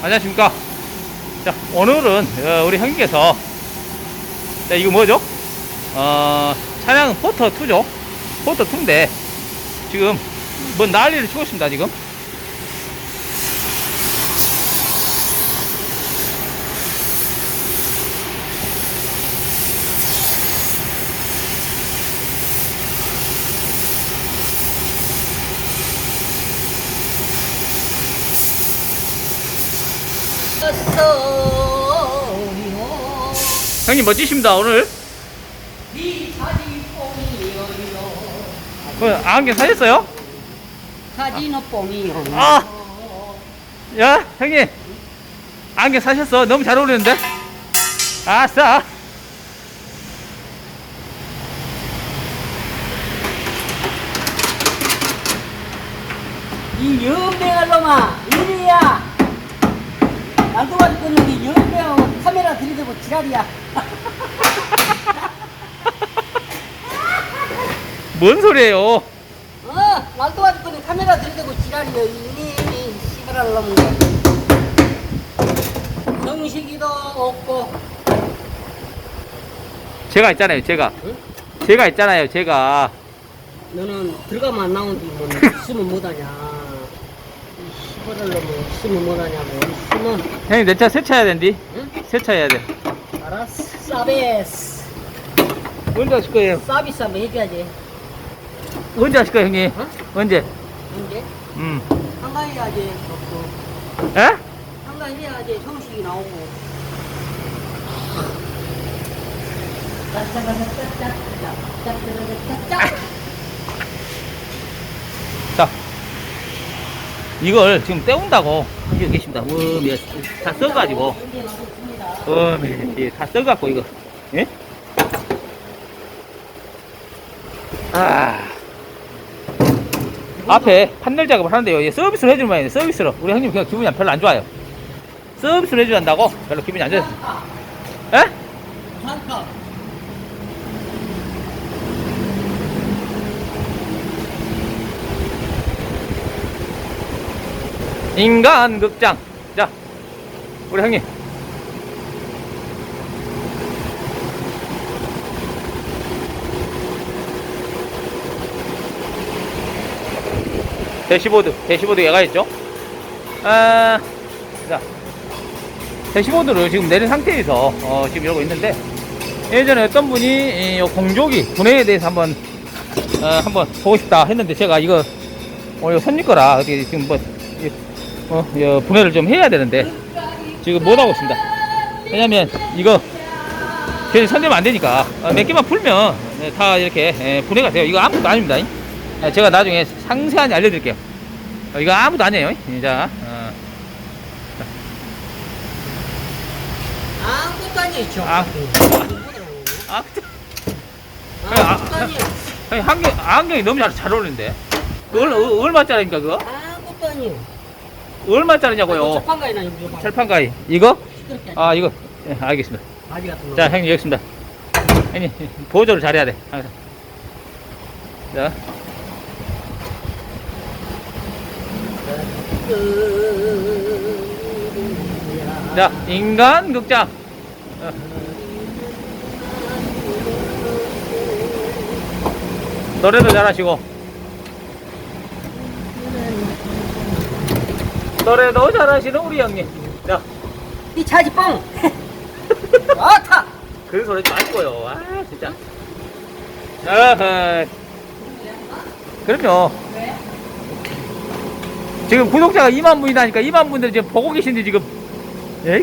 안녕하십니까. 자, 오늘은 어, 우리 형님께서 자, 이거 뭐죠? 어, 차량 포터 2죠? 포터 2인데 지금 뭐 난리를 치고 있습니다, 지금. 형님 멋지십니다, 오늘. 네 사진 뽕이요 그, 안경 사셨어요? 사진은 뽕이요 아! 야, 형님. 안경 사셨어? 너무 잘 어울리는데? 아싸! 이 연맹할 놈아 가지고 있는 이 연맹하고 카메라 들이대고 지랄이야 뭔 소리예요? 어 가지고 있는 카메라 들이대고 지랄이야 이니 시발할 놈 정식이도 없고 제가 있잖아요, 제가. 응? 제가 있잖아요, 제가. 너는 들어가면 안 나오는데 뭐 있으면 못하냐 이 시발할 놈은 있으면 못하냐고 있으면 형님, 내 차 세차해야 된디? 응? 세차해야 돼. 알았어 서비스 언제 하실 거예요? 서비스 한번 해줘야지 언제 하실 거예요, 형님? 어? 언제? 이제 음. 한가위 해야지 없고 에? 한가위 해야지 정식이 나오고 자. 이걸 지금 때운다고 하고 계십니다. 음, 예. 다 써가지고. 음, 예. 다 써갖고, 이거. 예? 아. 앞에 판넬 작업을 하는데요. 예, 서비스를 해주는 모양이에요. 서비스로. 우리 형님 그냥 기분이 별로 안 좋아요. 서비스를 해준다고 별로 기분이 안 좋아요. 에? 인간 극장. 자, 우리 형님. 대시보드, 대시보드 얘가 있죠? 아, 자, 대시보드를 지금 내린 상태에서 어, 지금 이러고 있는데 예전에 어떤 분이 이 공조기 분해에 대해서 한번 어, 한번 보고 싶다 했는데 제가 이거 어, 이거 손님 거라 어떻게 지금 뭐 이- 어, 이 분해를 좀 해야 되는데 지금 못 하고 있습니다. 왜냐면 이거 괜히 손대면 안 되니까 어, 몇 개만 풀면 네, 다 이렇게 예, 분해가 돼요. 이거 아무것도 아닙니다. 예, 제가 나중에 상세하게 알려드릴게요. 어, 이거 아무도 아니에요. 예, 자, 어, 아무것도 아니죠 아. 아, 아무것도 아니에요 아니, 안경, 안경이 너무 잘, 잘 어울리는데. 그 얼, 어, 얼마짜리입니까, 그거? 아무것도 아니에요 얼마짜리냐고요? 철판가이나 이거 봐 철판가이. 이거? 아, 이거. 예, 알겠습니다. 바지 같은 거 자, 형님, 여기 있습니다. 형님, 보조를 잘해야 돼, 항상. 자, 자, 인간 극장. 어. 노래도 잘하시고. 노래도 잘하시는 우리 형님. 자, 이 차지 뻥 좋다 그 소리 좀 마시고요. 아, 진짜. 어허. 그럼요. 왜? 지금 구독자가 2만 분이다니까 2만 분들 지금 보고 계신데 지금 예?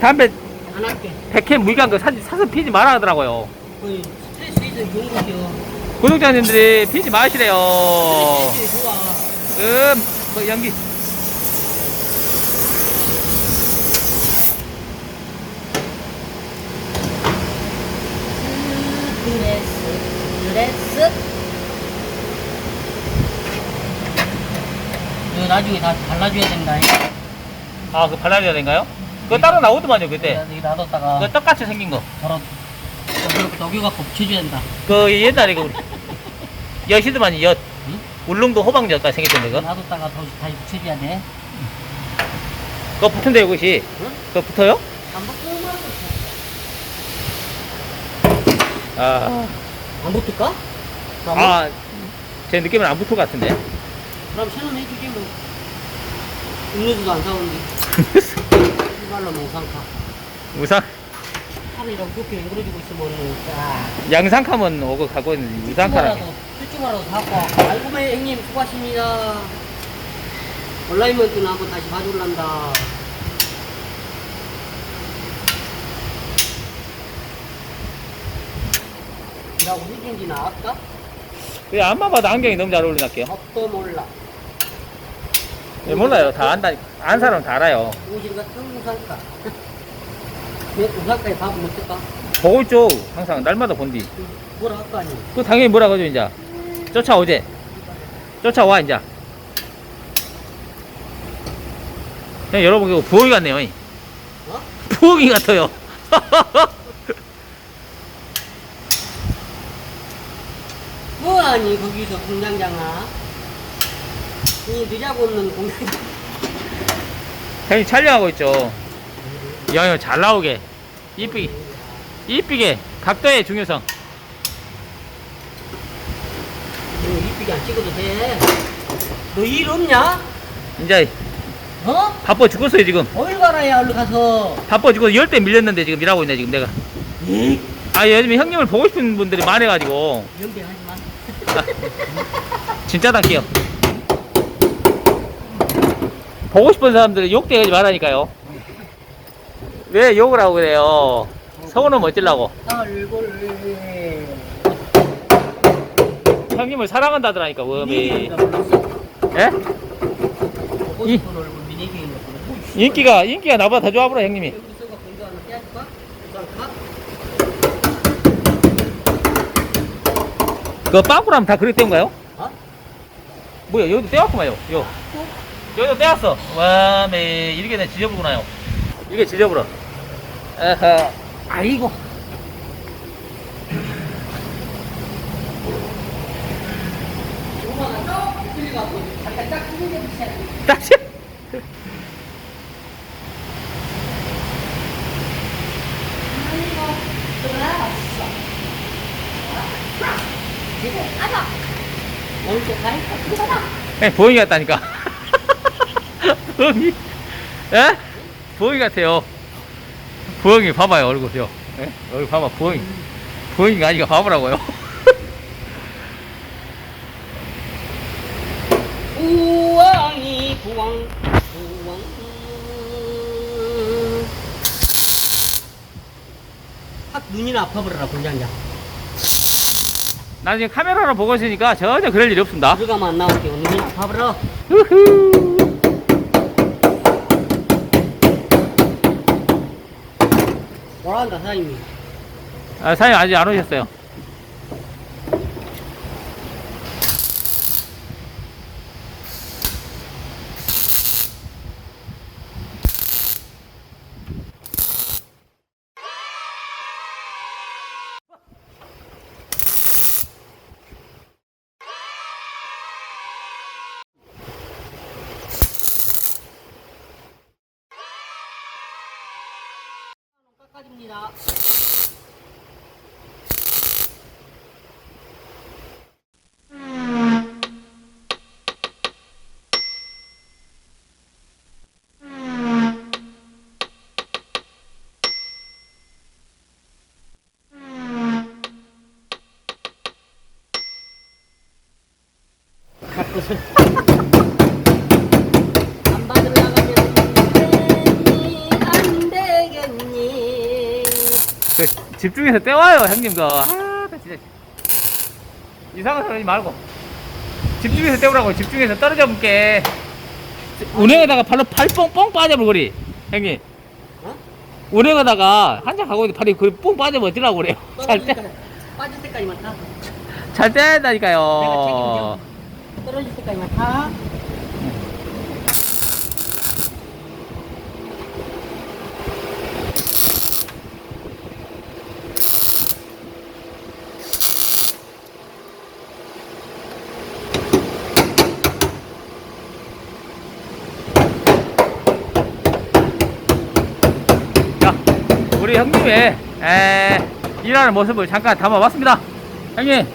담배 안 할게 100회 무이간 거 사, 사서 피지 말아 하더라고요. 그 스트레스 있어 좋은 거죠 구독자님들이 피지 마시래요. 스트레스 좋아 음, 뭐 연기. 이거 나중에 다 발라줘야 된다 아, 그 발라줘야 된가요? 그거 따로 나오더만요, 그때. 여기 놔뒀다가 그 떡같이 생긴 거. 저런 여기로 녹여갖고 붙여줘야 된다 그 옛날에 그 우리 엿이더만요, 엿. 응? 울릉도 호박엿까지 생겼던데, 그거. 놔뒀다가 다시 다시 붙여줘야 돼 그거 붙은데요, 그것이? 응? 그거 붙어요? 안 붙으면 아, 안 붙을까? 그럼, 아, 제 느낌은 안 붙을 것 같은데. 그럼 신혼 해주지 뭐. 음료수도 안 사오는데. 이발로 몽상카. 우상, 하루이랑 그렇게 앵그러지고 있으면, 자. 양상카면 오고 가고 있는 우상카라. 쭈쭈마라도 갖고 와. 아이고, 매 형님 수고하십니다. 온라인 먼트는 한번 다시 봐줄란다. 이라고 해준지 나왔다? 그 안만 봐도 안경이 너무 잘 어울리는 할게요. 법도 몰라. 예, 몰라요. 다 안다. 안 사람은 다 알아요. 우진 같은 우산가. 내 우산가에 밥을 먹을까? 보고 있죠. 항상 날마다 본디. 뭐라 할거 아니? 그 당연히 뭐라 그러죠, 이제. 쫓아오제. 쫓아와, 이제. 형, 여러분, 이거 부엉이 같네요. 이. 어? 부엉이 같아요. 뭐하니 거기서 공장장아? 이 늦자고 없는 공장장. 형님 촬영하고 있죠. 야, 이거 잘 나오게. 이쁘게. 이쁘게. 각도의 중요성. 너 이쁘게 안 찍어도 돼. 너 일 없냐? 이제 어? 바빠 죽었어요, 지금. 어딜 가라야 얼른 가서. 바빠 죽어서 열대 밀렸는데 지금 일하고 있네, 지금 내가. 이 아, 요즘에 형님을 보고 싶은 분들이 많아가지고. 연기하지 마. 진짜 당기요. 보고 싶은 사람들은 욕대하지 말라니까요. 왜 욕을 하고 그래요? 서운하면 어쩌려고. 얼굴. 형님을 사랑한다더라니까, 불렀어. 예? 이-. 인기가, 인기가 나보다 더 좋아 보라, 형님이. 그거 빵꾸라면 다 그렇게 떼운가요? 어? 뭐야, 여기도 떼왔구만요, 요. 여기도 떼왔어. 와, 매, 이렇게 내 지저분구나요. 이게 지저분어. 아하. 아이고. 조만간 쭉 들려가고 잠깐 딱 찌르게 붙여야 돼. 다시. 그거다. 예, 부엉이 같다니까. 부엉이. 예? 부엉이 같아요. 부엉이 봐봐요, 얼굴요. 예? 얼굴 봐봐, 부엉이. 부엉이가 아니가 봐보라고요. 우왕이 부왕 부왕 확 눈이나 아파버려라 군장장 나 지금 카메라로 보고 있으니까 전혀 그럴 일이 없습니다. 들어가면 안 나올게요 눈이 아파버려 우후. 뭐라 한다 사장님이 아, 사장님 아직 안 오셨어요. 깎아줍니다. 갖고서 집중해서 떼와요, 형님, 그. 아, 나 진짜. 이상한 소리 하지 말고. 집중해서 떼우라고, 집중해서 떨어져 볼게. 운행하다가 발로 팔 뻥뻥 빠져버리, 형님. 어? 운행하다가 한참 가고 있는데 발이 뻥 빠져버리더라고 그래요. 잘 떼, 빠질 때까지만 타 잘 떼야 내가. 책임져 떨어질 때까지만 타 우리 형님의 에, 일하는 모습을 잠깐 담아봤습니다. 형님,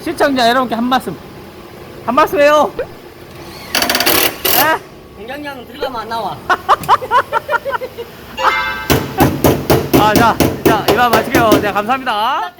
시청자 여러분께 한 말씀. 한 말씀 해요. 에? 공장장 들어가면 안 나와. 아, 자, 자, 이만 마칠게요. 네, 감사합니다.